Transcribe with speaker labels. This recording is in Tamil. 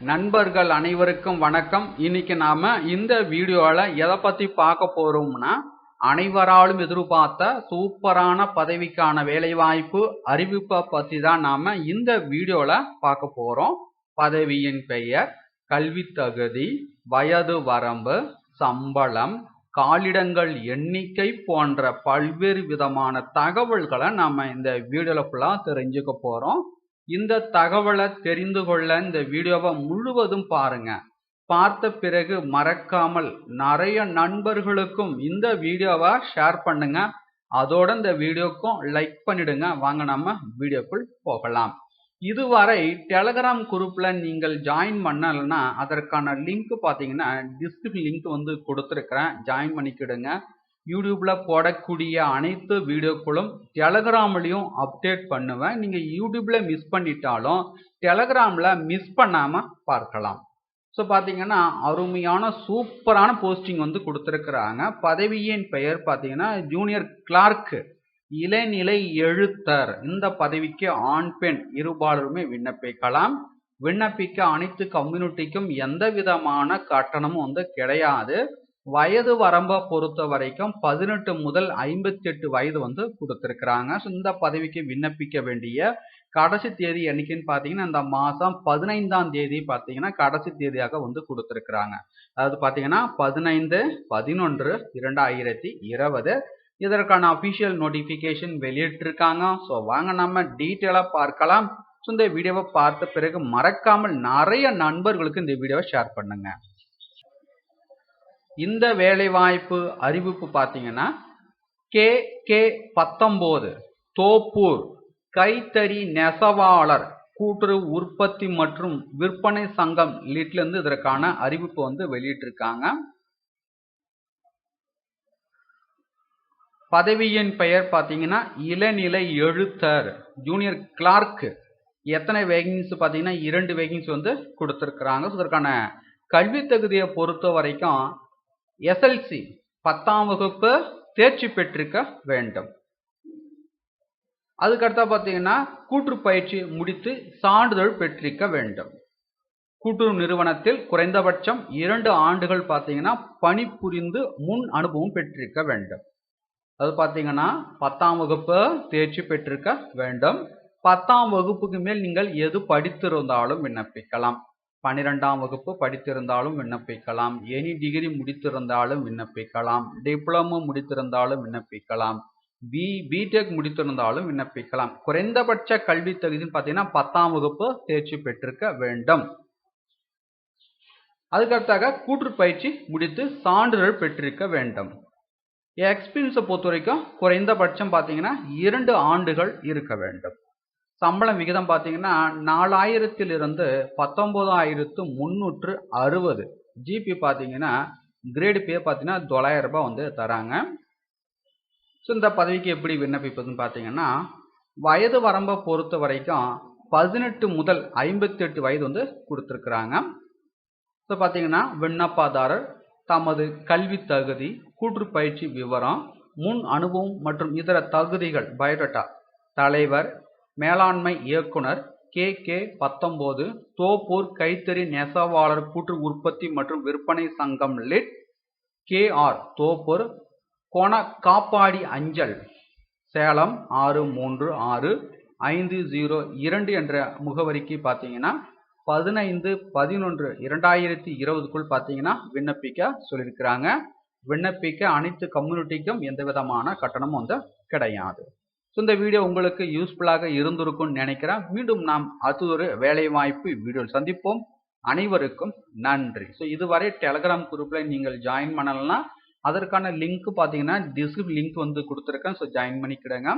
Speaker 1: நண்பர்கள் அனைவருக்கும் வணக்கம். இன்னைக்கு நாம இந்த வீடியோவில் எதை பத்தி பார்க்க போறோம்னா அனைவராலும் எதிர்பார்த்த சூப்பரான பதவிக்கான வேலைவாய்ப்பு அறிவிப்பை பத்தி தான் நாம இந்த வீடியோவில் பார்க்க போறோம். பதவியின் பெயர் கல்வி தகுதி வயது வரம்பு சம்பளம் காலிடங்கள் எண்ணிக்கை போன்ற பல்வேறு விதமான தகவல்களை நாம இந்த வீடியோல ஃபுல்லாக தெரிஞ்சுக்க போறோம். இந்த தகவலை தெரிந்து கொள்ள இந்த வீடியோவை முழுவதும் பாருங்க. பார்த்த பிறகு மறக்காமல் நிறைய நண்பர்களுக்கும் இந்த வீடியோவை ஷேர் பண்ணுங்க. அதோட இந்த வீடியோக்கும் லைக் பண்ணிடுங்க. வாங்க நம்ம வீடியோக்குள் போகலாம். இதுவரை டெலகிராம் குரூப்ல நீங்கள் ஜாயின் பண்ணலைன்னா அதற்கான லிங்க் பார்த்தீங்கன்னா டிஸ்கிரிப்ஷன் லிங்க் வந்து கொடுத்துருக்கிறேன். ஜாயின் பண்ணிக்கிடுங்க. யூடியூப்பில் போடக்கூடிய அனைத்து வீடியோக்களும் டெலகிராம்லேயும் அப்டேட் பண்ணுவேன். நீங்கள் யூடியூப்பில் மிஸ் பண்ணிட்டாலும் டெலகிராமில் மிஸ் பண்ணாமல் பார்க்கலாம். ஸோ பார்த்தீங்கன்னா அருமையான சூப்பரான போஸ்டிங் வந்து கொடுத்துருக்குறாங்க. பதவியின் பெயர் பார்த்தீங்கன்னா ஜூனியர் கிளார்க்கு இளநிலை எழுத்தர். இந்த பதவிக்கு ஆண் பெண் இருபாலருமே விண்ணப்பிக்கலாம். விண்ணப்பிக்க அனைத்து கம்யூனிட்டிக்கும் எந்த விதமான கட்டணமும் வந்து கிடையாது. வயது வரம்பை பொறுத்த வரைக்கும் பதினெட்டு முதல் ஐம்பத்தி எட்டு வயது வந்து கொடுத்துருக்குறாங்க. ஸோ இந்த பதவிக்கு விண்ணப்பிக்க வேண்டிய கடைசி தேதி என்னைக்குன்னு பார்த்தீங்கன்னா இந்த மாதம் பதினைந்தாம் தேதி பார்த்தீங்கன்னா கடைசி தேதியாக வந்து கொடுத்துருக்குறாங்க. அதாவது பார்த்தீங்கன்னா பதினைந்து பதினொன்று இரண்டாயிரத்தி இருபது. இதற்கான அஃபிஷியல் நோட்டிஃபிகேஷன் வெளியிட்டிருக்காங்க. ஸோ வாங்க நம்ம டீட்டெயிலாக பார்க்கலாம். ஸோ இந்த வீடியோவை பார்த்த பிறகு மறக்காமல் நிறைய நண்பர்களுக்கு இந்த வீடியோவை ஷேர் பண்ணுங்கள் இந்த வேலைவாய்ப்பு அறிவிப்பு பார்த்தீங்கன்னா கே கே பத்தொம்போது தோப்பூர் கைத்தறி நெசவாளர் கூட்டுறவு உற்பத்தி மற்றும் விற்பனை சங்கம் லிட்லேருந்து இதற்கான அறிவிப்பு வந்து வெளியிட்டிருக்காங்க. பதவியின் பெயர் பார்த்தீங்கன்னா இளநிலை எழுத்தர் ஜூனியர் கிளார்க்கு எத்தனை வேகன்ஸ் பார்த்தீங்கன்னா இரண்டு வேகன்ஸ் வந்து கொடுத்துருக்குறாங்க. இதற்கான கல்வி தகுதியை பொறுத்த வரைக்கும் எஸ்எல்சி பத்தாம் வகுப்பு தேர்ச்சி பெற்றிருக்க வேண்டும். அதுக்கடுத்தா பார்த்தீங்கன்னா கூற்று பயிற்சி முடித்து சான்றிதழ் பெற்றிருக்க வேண்டும். கூட்டுறவு நிறுவனத்தில் குறைந்தபட்சம் இரண்டு ஆண்டுகள் பார்த்தீங்கன்னா பணிபுரிந்து முன் அனுபவம் பெற்றிருக்க வேண்டும். அது பார்த்தீங்கன்னா பத்தாம் வகுப்பு தேர்ச்சி பெற்றிருக்க வேண்டும். பத்தாம் வகுப்புக்கு மேல் நீங்கள் எது படித்திருந்தாலும் விண்ணப்பிக்கலாம். பன்னிரெண்டாம் வகுப்பு படித்திருந்தாலும் விண்ணப்பிக்கலாம். எனி டிகிரி முடித்திருந்தாலும் விண்ணப்பிக்கலாம். டிப்ளமோ முடித்திருந்தாலும் விண்ணப்பிக்கலாம். பி பிடெக் முடித்திருந்தாலும் விண்ணப்பிக்கலாம். குறைந்தபட்ச கல்வி தகுதின்னு பார்த்தீங்கன்னா பத்தாம் வகுப்பு தேர்ச்சி பெற்றிருக்க வேண்டும். அதுக்கடுத்தாக கூற்று பயிற்சி முடித்து சான்றிதழ் பெற்றிருக்க வேண்டும். எக்ஸ்பீரியன்ஸை பொறுத்த வரைக்கும் குறைந்தபட்சம் பார்த்தீங்கன்னா இரண்டு ஆண்டுகள் இருக்க வேண்டும். சம்பளம் விகிதம் பார்த்தீங்கன்னா நாலாயிரத்திலிருந்து பத்தொம்போதாயிரத்து முந்நூற்று அறுபது. ஜிபி பார்த்தீங்கன்னா கிரேடு பே பார்த்தீங்கன்னா தொள்ளாயிரம் ரூபாய் வந்து தராங்க. ஸோ இந்த பதவிக்கு எப்படி விண்ணப்பிப்பதுன்னு பார்த்தீங்கன்னா வயது வரம்பை பொறுத்த வரைக்கும் பதினெட்டு முதல் ஐம்பத்தி எட்டு வயது வந்து கொடுத்துருக்குறாங்க. ஸோ பார்த்தீங்கன்னா விண்ணப்பதாரர் தமது கல்வி தகுதி கூற்று பயிற்சி விவரம் முன் அனுபவம் மற்றும் இதர தகுதிகள் பயோடேட்டா தலைவர் மேலாண்மை இயக்குனர் கே. கே. பத்தொம்போது தோப்பூர் கைத்தறி நெசவாளர் கூற்று உற்பத்தி மற்றும் விற்பனை சங்கம் லிட். கே. ஆர். தோப்பூர் கோண காப்பாடி அஞ்சல் சேலம் ஆறு மூன்று ஆறு ஐந்து ஜீரோ இரண்டு என்ற முகவரிக்கு பார்த்தீங்கன்னா பதினைந்து பதினொன்று இரண்டாயிரத்தி இருபதுக்குள் பார்த்தீங்கன்னா விண்ணப்பிக்க சொல்லியிருக்கிறாங்க. விண்ணப்பிக்க அனைத்து கம்யூனிட்டிக்கும் எந்த விதமான கட்டணமும் வந்து கிடையாது. ஸோ இந்த வீடியோ உங்களுக்கு யூஸ்ஃபுல்லாக இருந்திருக்கும்னு நினைக்கிறேன். மீண்டும் நாம் அது ஒரு வேலைவாய்ப்பு வீடியோவில் சந்திப்போம். அனைவருக்கும் நன்றி. ஸோ இதுவரை டெலகிராம் குரூப்பில் நீங்கள் ஜாயின் பண்ணலன்னா அதற்கான லிங்க் பார்த்தீங்கன்னா டிஸ்கிரிப் லிங்க் வந்து கொடுத்துருக்கேன். So join பண்ணிக்கிடுங்க.